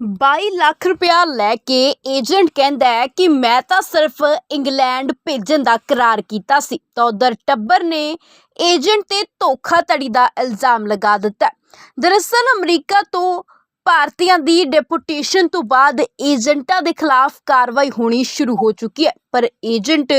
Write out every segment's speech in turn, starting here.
22 ਲੱਖ ਰੁਪਇਆ ਲੈ ਕੇ ਏਜੰਟ ਕਹਿੰਦਾ ਹੈ ਕਿ ਮੈਂ ਤਾਂ ਸਿਰਫ ਇੰਗਲੈਂਡ ਭੇਜਣ ਦਾ ਕਰਾਰ ਕੀਤਾ ਸੀ। ਤਾਂ ਉਧਰ ਟੱਬਰ ਨੇ ਏਜੰਟ ਤੇ ਧੋਖਾਧੜੀ ਦਾ ਇਲਜ਼ਾਮ ਲਗਾ ਦਿੱਤਾ ਦਰਅਸਲ ਅਮਰੀਕਾ ਤੋਂ ਭਾਰਤੀਆਂ ਦੀ ਡੈਪੂਟੇਸ਼ਨ ਤੋਂ ਬਾਅਦ ਏਜੰਟਾਂ ਦੇ ਖਿਲਾਫ ਕਾਰਵਾਈ ਹੋਣੀ ਸ਼ੁਰੂ ਹੋ ਚੁੱਕੀ ਹੈ। ਪਰ ਏਜੰਟ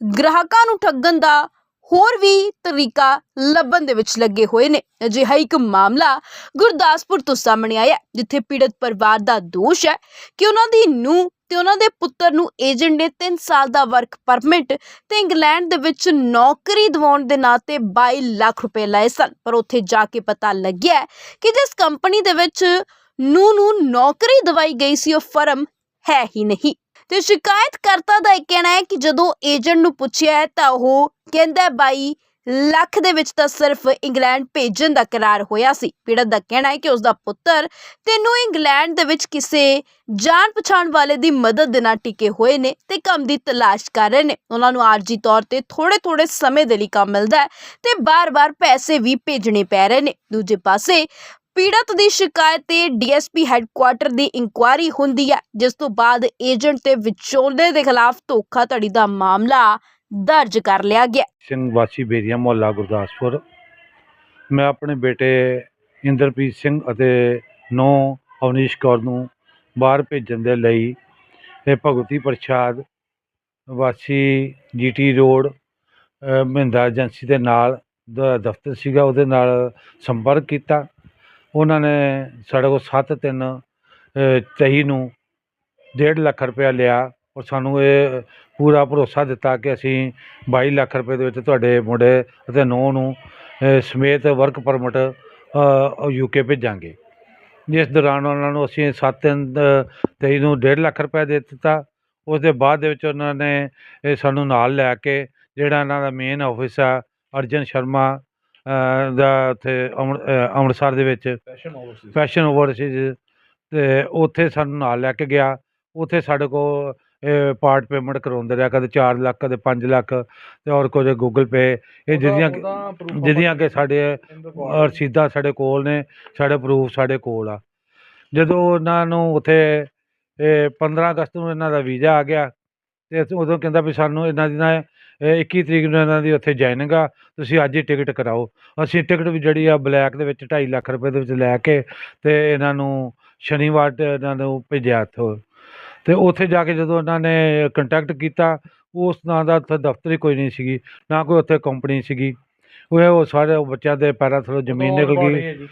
ਗ੍ਰਾਹਕਾਂ ਨੂੰ ਠੱਗਣ ਦਾ ਹੋਰ ਵੀ ਤਰੀਕਾ ਲੱਭਣ ਦੇ ਵਿੱਚ ਲੱਗੇ ਹੋਏ ਨੇ। ਅਜਿਹਾ ਇੱਕ ਮਾਮਲਾ ਗੁਰਦਾਸਪੁਰ ਤੋਂ ਸਾਹਮਣੇ ਆਇਆ ਜਿੱਥੇ ਪੀੜਤ ਪਰਿਵਾਰ ਦਾ ਦੋਸ਼ ਹੈ ਕਿ ਉਹਨਾਂ ਦੀ ਨੂੰਹ ਤੇ ਉਹਨਾਂ ਦੇ ਪੁੱਤਰ ਨੂੰ ਏਜੰਟ ਨੇ 3 ਸਾਲ ਦਾ ਵਰਕ ਪਰਮਿਟ ਤੇ ਇੰਗਲੈਂਡ ਦੇ ਵਿੱਚ ਨੌਕਰੀ ਦਿਵਾਉਣ ਦੇ ਨਾਂ ਤੇ 22 ਲੱਖ ਰੁਪਏ ਲਏ ਸਨ। ਪਰ ਉੱਥੇ ਜਾ ਕੇ ਪਤਾ ਲੱਗਿਆ ਕਿ ਜਿਸ ਕੰਪਨੀ ਦੇ ਵਿੱਚ ਨੂੰਹ ਨੂੰ ਨੌਕਰੀ ਦਵਾਈ ਗਈ ਸੀ, ਉਹ ਫਰਮ ਹੈ ਹੀ ਨਹੀਂ। ਤੇ ਸ਼ਿਕਾਇਤਕਰਤਾ ਦਾ ਇਹ ਕਹਿਣਾ ਹੈ ਕਿ ਜਦੋਂ ਏਜੰਟ ਨੂੰ ਪੁੱਛਿਆ ਤਾਂ ਉਹ ਕਹਿੰਦਾ ਹੈ 22 ਲੱਖ ਦੇ ਵਿੱਚ ਤਾਂ ਸਿਰਫ ਇੰਗਲੈਂਡ ਭੇਜਣ ਦਾ ਕਰਾਰ ਹੋਇਆ ਸੀ। ਪੀੜਤ ਦਾ ਕਹਿਣਾ ਹੈ ਕਿ ਉਸ ਦਾ ਪੁੱਤਰ ਤੈਨੂੰ ਇੰਗਲੈਂਡ ਦੇ ਵਿੱਚ ਕਿਸੇ ਜਾਣ ਪਛਾਣ ਵਾਲੇ ਦੀ ਮਦਦ ਦੇ ਨਾਲ ਟਿਕੇ ਹੋਏ ਨੇ ਤੇ ਕੰਮ ਦੀ ਤਲਾਸ਼ ਕਰ ਰਹੇ ਨੇ। ਉਹਨਾਂ ਨੂੰ ਆਰਜੀ ਤੌਰ ਤੇ ਥੋੜੇ ਥੋੜੇ ਸਮੇਂ ਦੇ ਲਈ ਕੰਮ ਮਿਲਦਾ ਹੈ ਤੇ ਬਾਰ-ਬਾਰ ਪੈਸੇ ਵੀ ਭੇਜਣੇ ਪੈ ਰਹੇ ਨੇ। ਦੂਜੇ ਪਾਸੇ ਪੀੜਤ ਦੀ ਸ਼ਿਕਾਇਤ ਤੇ ਡੀਐਸਪੀ ਹੈੱਡਕੁਆਟਰ ਦੀ ਇਨਕੁਆਇਰੀ ਹੁੰਦੀ ਹੈ, ਜਿਸ ਤੋਂ ਬਾਅਦ ਏਜੰਟ ਤੇ ਵਿਚੋਲੇ ਦੇ ਖਿਲਾਫ ਧੋਖਾਧੜੀ ਦਾ ਮਾਮਲਾ ਦਰਜ ਕਰ ਲਿਆ ਗਿਆ। ਸਿੰਘ ਵਾਸੀ ਬੇਰੀਆ ਮੁਹੱਲਾ ਗੁਰਦਾਸਪੁਰ। ਮੈਂ ਆਪਣੇ ਬੇਟੇ ਇੰਦਰਪ੍ਰੀਤ ਸਿੰਘ ਅਤੇ ਨੌ ਅਵਨੀਸ਼ ਕੌਰ ਨੂੰ ਬਾਹਰ ਭੇਜਣ ਦੇ ਲਈ ਇਹ ਭਗਵਤੀ ਪ੍ਰਸ਼ਾਦ ਵਾਸੀ ਜੀਟੀ ਰੋਡ ਮਹਿੰਦਾ ਏਜੰਸੀ ਦੇ ਨਾਲ ਦਾ, ਦਫ਼ਤਰ ਸੀਗਾ, ਉਹਦੇ ਨਾਲ ਸੰਪਰਕ ਕੀਤਾ। ਉਹਨਾਂ ਨੇ ਸਾਡੇ ਕੋਲ ਸੱਤ ਤਿੰਨ ਤੇਈ ਨੂੰ 1.5 ਲੱਖ ਰੁਪਇਆ ਲਿਆ ਔਰ ਸਾਨੂੰ ਇਹ ਪੂਰਾ ਭਰੋਸਾ ਦਿੱਤਾ ਕਿ ਅਸੀਂ 22 ਲੱਖ ਰੁਪਏ ਦੇ ਵਿੱਚ ਤੁਹਾਡੇ ਮੁੰਡੇ ਅਤੇ ਨੂੰਹ ਨੂੰ ਸਮੇਤ ਵਰਕ ਪਰਮਿਟ ਯੂਕੇ ਭੇਜਾਂਗੇ। ਜਿਸ ਦੌਰਾਨ ਉਹਨਾਂ ਨੂੰ ਅਸੀਂ ਸੱਤ ਤਿੰਨ ਤੇਈ ਨੂੰ 1.5 ਲੱਖ ਰੁਪਏ ਦੇ ਦਿੱਤਾ। ਉਸ ਦੇ ਬਾਅਦ ਦੇ ਵਿੱਚ ਉਹਨਾਂ ਨੇ ਇਹ ਸਾਨੂੰ ਨਾਲ ਲੈ ਕੇ, ਜਿਹੜਾ ਇਹਨਾਂ ਦਾ ਮੇਨ ਆਫਿਸ ਆ, ਅਰਜਨ ਸ਼ਰਮਾ ਦਾ ਉੱਥੇ ਅੰਮ੍ਰਿਤਸਰ ਦੇ ਵਿੱਚ ਫੈਸ਼ਨ ਓਵਰਸੀਜ਼ ਫੈਸ਼ਨ ਓਵਰਸੀਜ਼ ਤੇ ਉੱਥੇ ਸਾਨੂੰ ਨਾਲ ਲੈ ਕੇ ਗਿਆ। ਉੱਥੇ ਸਾਡੇ ਕੋਲ ਪਾਰਟ ਪੇਮੈਂਟ ਕਰਾਉਂਦੇ ਰਿਹਾ। ਕਦੇ 4 ਲੱਖ ਕਦੇ 5 ਲੱਖ ਤੇ ਔਰ ਕੁਝ ਗੂਗਲ ਪੇ ਇਹ ਜਿਹਦੀਆਂ ਕਿ- ਜਿਹਦੀਆਂ ਕਿ ਸਾਡੇ ਰਸੀਦਾਂ ਸਾਡੇ ਕੋਲ ਨੇ। ਸਾਡੇ ਪ੍ਰੂਫ ਸਾਡੇ ਕੋਲ ਆ। ਜਦੋਂ ਉਹਨਾਂ ਨੂੰ ਉੱਥੇ ਇਹ 15 ਅਗਸਤ ਨੂੰ ਇਹਨਾਂ ਦਾ ਵੀਜ਼ਾ ਆ ਗਿਆ ਤੇ ਅਸੀਂ ਉਦੋਂ ਕਹਿੰਦਾ ਵੀ ਸਾਨੂੰ ਇਹਨਾਂ ਦੀ ਨਾ ਇਹ 21 ਤਰੀਕ ਨੂੰ ਇਹਨਾਂ ਦੀ ਉੱਥੇ ਜੁਆਇਨਿੰਗ ਆ ਤੁਸੀਂ ਅੱਜ ਹੀ ਟਿਕਟ ਕਰਾਓ। ਅਸੀਂ ਟਿਕਟ ਵੀ ਜਿਹੜੀ ਆ ਬਲੈਕ ਦੇ ਵਿੱਚ 2.5 ਲੱਖ ਰੁਪਏ ਦੇ ਵਿੱਚ ਲੈ ਕੇ ਤੇ ਇਹਨਾਂ ਨੂੰ ਸ਼ਨੀਵਾਰ ਤੇ ਇਹਨਾਂ ਨੂੰ ਭੇਜਿਆ ਇੱਥੋਂ ਤੇ ਉੱਥੇ ਜਾ ਕੇ ਜਦੋਂ ਉਹਨਾਂ ਨੇ ਕੰਟੈਕਟ ਕੀਤਾ ਉਸ ਨਾਂ ਦਾ ਉੱਥੇ ਦਫ਼ਤਰ ਹੀ ਕੋਈ ਨਹੀਂ ਸੀਗੀ ਨਾ ਕੋਈ ਉੱਥੇ ਕੰਪਨੀ ਸੀਗੀ। ਉਹ ਉਹ ਸਾਰੇ ਬੱਚਿਆਂ ਦੇ ਪੈਰਾਂ ਥੱਲੋਂ ਜ਼ਮੀਨ ਨਿਕਲ ਗਈ।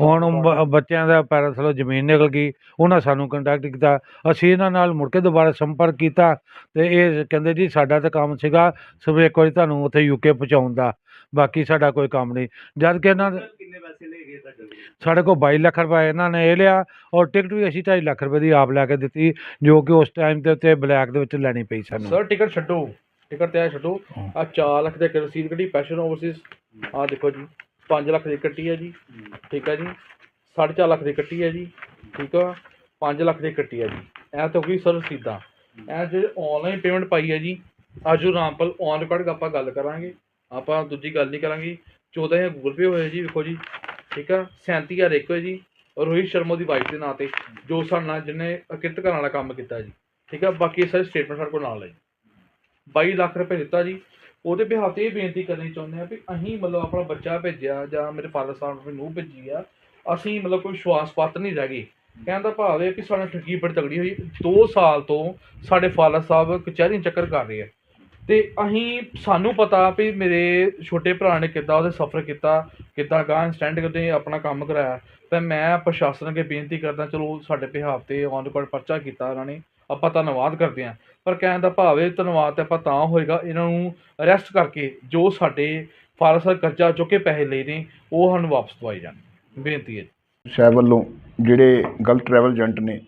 ਹੁਣ ਬ- ਬੱਚਿਆਂ ਦਾ ਪੈਰਾਂ ਥੱਲੋਂ ਜ਼ਮੀਨ ਨਿਕਲ ਗਈ ਉਹਨਾਂ ਸਾਨੂੰ ਕੰਟੈਕਟ ਕੀਤਾ ਅਸੀਂ ਇਹਨਾਂ ਨਾਲ ਮੁੜ ਕੇ ਦੁਬਾਰਾ ਸੰਪਰਕ ਕੀਤਾ ਤੇ ਇਹ ਕਹਿੰਦੇ ਜੀ ਸਾਡਾ ਤਾਂ ਕੰਮ ਸੀਗਾ ਸਿਰਫ ਇੱਕ ਵਾਰੀ ਤੁਹਾਨੂੰ ਉੱਥੇ ਯੂਕੇ ਪਹੁੰਚਾਉਣ ਦਾ ਬਾਕੀ ਸਾਡਾ ਕੋਈ ਕੰਮ ਨਹੀਂ। ਜਦ ਕਿ ਇਹਨਾਂ ਦੇ ਕਿੰਨੇ ਪੈਸੇ ਲੈ ਗਏ ਤੁਹਾਡੇ ਕੋਲ? ਸਾਡੇ ਕੋਲ 22 ਲੱਖ ਰੁਪਏ ਇਹਨਾਂ ਨੇ ਇਹ ਲਿਆ ਔਰ ਟਿਕਟ ਵੀ ਅਸੀਂ 2.5 ਲੱਖ ਰੁਪਏ ਦੀ ਆਪ ਲੈ ਕੇ ਦਿੱਤੀ ਜੋ ਕਿ ਉਸ ਟਾਈਮ ਦੇ ਉੱਤੇ ਬਲੈਕ ਦੇ ਵਿੱਚ ਲੈਣੀ ਪਈ ਸਾਨੂੰ। ਸਰ ਟਿਕਟ ਛੱਡੋ ਟਿਕਟ ਤੇ ਆ ਛੱਡੋ ਹਾਂ। ਆ 4 ਲੱਖ ਦੇ ਰਸੀਦ ਕੱਢੀ ਫੈਸ਼ਨ ਓਵਰਸੀਜ਼ ਆ ਦੇਖੋ ਜੀ। 5 ਲੱਖ ਦੀ ਕੱਟੀ ਹੈ ਜੀ। ਠੀਕ ਹੈ ਜੀ। 4.5 ਲੱਖ ਦੀ ਕੱਟੀ ਹੈ ਜੀ। ਠੀਕ ਆ। 5 ਲੱਖ ਦੀ ਕੱਟੀ ਹੈ ਜੀ। ਇਹ ਤਾਂ ਹੋ ਗਈ ਸਰ ਰਸੀਦਾਂ ਇਹ ਜੇ ਆਨਲਾਈਨ ਪੇਮੈਂਟ ਪਾਈ ਹੈ ਜੀ ਆਜੋ ਰਾਮਪਲ ਔਨ ਰਿਕਾਰਡ ਆਪਾਂ ਗੱਲ ਕਰਾਂਗੇ। ਆਪਾਂ ਦੂਜੀ ਗੱਲ ਨਹੀਂ ਕਰਾਂਗੇ। 14000 ਗੂਗਲ ਪੇ ਹੋਇਆ ਜੀ, ਵੇਖੋ ਜੀ। ਠੀਕ ਆ। 37000 ਇੱਕ ਹੋਇਆ ਜੀ। ਰੋਹਿਤ ਸ਼ਰਮਾ ਦੀ ਵਾਈਫ ਦੇ ਨਾਂ ਤੇ, ਜੋ ਸਾਡੇ ਨਾਲ ਜਿਹਨੇ ਅਕਿਰਤ ਕਰਨ ਵਾਲਾ ਕੰਮ ਕੀਤਾ ਜੀ। ਠੀਕ ਆ। ਬਾਕੀ ਸਾਰੇ ਸਟੇਟਮੈਂਟ ਸਾਡੇ ਕੋਲ ਨਾਲ ਹੈ ਜੀ। 22 ਲੱਖ ਰੁਪਏ ਦਿੱਤਾ ਜੀ। ਉਹਦੇ ਬਿਹਾਫ ਤੇ ਇਹ ਬੇਨਤੀ ਕਰਨੀ ਚਾਹੁੰਦੇ ਆ ਵੀ ਅਸੀਂ ਮਤਲਬ ਆਪਣਾ ਬੱਚਾ ਭੇਜਿਆ ਜਾਂ ਮੇਰੇ ਫਾਦਰ ਸਾਹਿਬ ਨੇ ਨੂੰ ਭੇਜੀ ਆ, ਅਸੀਂ ਮਤਲਬ ਕੋਈ ਵਿਸ਼ਵਾਸ ਪਾਤਰ ਨਹੀਂ ਰਹਿ ਗਏ। ਕਹਿਣ ਦਾ ਭਾਵ ਹੈ ਕਿ ਸਾਡਾ ਠੱਗੀ ਬੜੀ ਤਗੜੀ ਹੋਈ 2 ਸਾਲ ਤੋਂ ਸਾਡੇ ਫਾਦਰ ਸਾਹਿਬ ਕਚਹਿਰੀ ਚੱਕਰ ਕਰ ਰਹੇ ਆ। ਤੇ ਅਸੀਂ, ਸਾਨੂੰ ਪਤਾ ਵੀ ਮੇਰੇ ਛੋਟੇ ਭਰਾ ਨੇ ਕਿੱਦਾਂ ਉਹਦੇ ਸਫਰ ਕੀਤਾ, ਕਿੱਦਾਂ ਗਾਂ ਸਟੈਂਡ ਕਰਦੇ, ਆਪਣਾ ਕੰਮ ਕਰਾਇਆ। ਤੇ ਮੈਂ ਪ੍ਰਸ਼ਾਸਨ ਅੱਗੇ ਬੇਨਤੀ ਕਰਦਾ, ਚਲੋ ਸਾਡੇ ਬਿਹਾਫ ਤੇ ਔਨ ਰਿਕਾਰਡ ਪਰਚਾ ਕੀਤਾ ਉਹਨਾਂ ਨੇ। ਆਪਾਂ ਧੰਨਵਾਦ ਕਰਦੇ ਹਾਂ। ਪਰ ਕਹਿਣ ਦਾ ਭਾਵ ਹੈ ਧੰਨਵਾਦ ਤੇ ਆਪਾਂ ਤਾਂ ਹੋਏਗਾ, ਇਹਨਾਂ ਨੂੰ ਅਰੈਸਟ ਕਰਕੇ ਜੋ ਸਾਡੇ ਫਾਰਸ ਕਰਜ਼ਾ ਚੁੱਕ ਕੇ ਪੈਸੇ ਲਏ ਨੇ, ਉਹ ਸਾਨੂੰ ਵਾਪਸ ਦਵਾਏ ਜਾਣ। ਬੇਨਤੀ ਹੈ ਸਾਹਿਬ ਵੱਲੋਂ ਜਿਹੜੇ ਗਲਤ ਟਰੈਵਲ ਏਜੰਟ ਨੇ,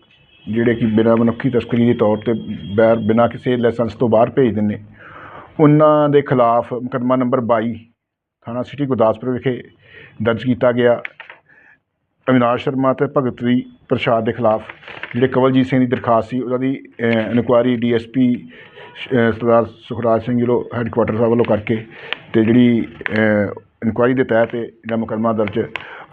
ਜਿਹੜੇ ਕਿ ਬਿਨਾਂ ਮਨੁੱਖੀ ਤਸਕਰੀ ਦੇ ਤੌਰ ਤੇ ਬੈਰ ਬਿਨਾਂ ਕਿਸੇ ਲਾਇਸੈਂਸ ਤੋਂ ਬਾਹਰ ਭੇਜ ਦਿੰਦੇ, ਉਹਨਾਂ ਦੇ ਖਿਲਾਫ ਮੁਕੱਦਮਾ ਨੰਬਰ 22 ਥਾਣਾ ਸਿਟੀ ਗੁਰਦਾਸਪੁਰ ਵਿਖੇ ਦਰਜ ਕੀਤਾ ਗਿਆ। ਅਵਿਨਾਸ਼ ਸ਼ਰਮਾ ਤੇ ਭਗਤਰੀ ਪ੍ਰਸ਼ਾਦ ਦੇ ਖਿਲਾਫ ਜਿਹੜੇ ਕਵਲਜੀਤ ਸਿੰਘ ਦੀ ਦਰਖਾਸਤ ਸੀ ਉਹਨਾਂ ਦੀ inquiry DSP Sardar Sukhraj Singh ji headquarter ਸਾਹਿਬ ਵੱਲੋਂ ਕਰਕੇ ਤੇ ਜਿਹੜੀ ਇਨਕੁਆਇਰੀ ਦੇ ਤਹਿਤ ਜਿਹੜਾ ਮੁਕੱਦਮਾ ਦਰਜ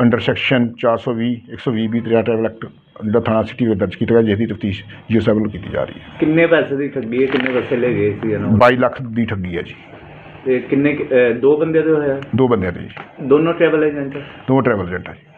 ਅੰਡਰ ਸੈਕਸ਼ਨ 420 120 ਵੀ ਤ੍ਰਿਆ ਟਰੈਵਲ ਐਕਟ ਜਿਹੜਾ ਥਾਣਾ ਸਿਟੀ ਵਿੱਚ ਦਰਜ ਕੀਤਾ ਗਿਆ ਜਿਸ ਦੀ ਤਫਤੀਸ਼ ਜੀਓ ਸਾਹਿਬ ਵੱਲੋਂ ਕੀਤੀ ਜਾ ਰਹੀ ਹੈ। ਕਿੰਨੇ ਪੈਸੇ ਦੀ ਠੱਗੀ ਹੈ ਕਿੰਨੇ ਪੈਸੇ ਲੈ ਗਏ ਸੀ ਇਹਨਾਂ 22 ਲੱਖ ਦੀ ਠੱਗੀ ਹੈ ਜੀ। ਤੇ ਕਿੰਨੇ ਕੁ- ਅਹ ਦੋ ਬੰਦੇ ਦੇ ਹੋਇਆ? ਦੋ ਬੰਦਿਆਂ ਦੇ ਜੀ। ਦੋਨੋਂ ਟਰੈਵਲ ਏਜੰਟ ਦੋ ਟਰੈਵਲ ਏਜੰਟ ਹੈ ਜੀ।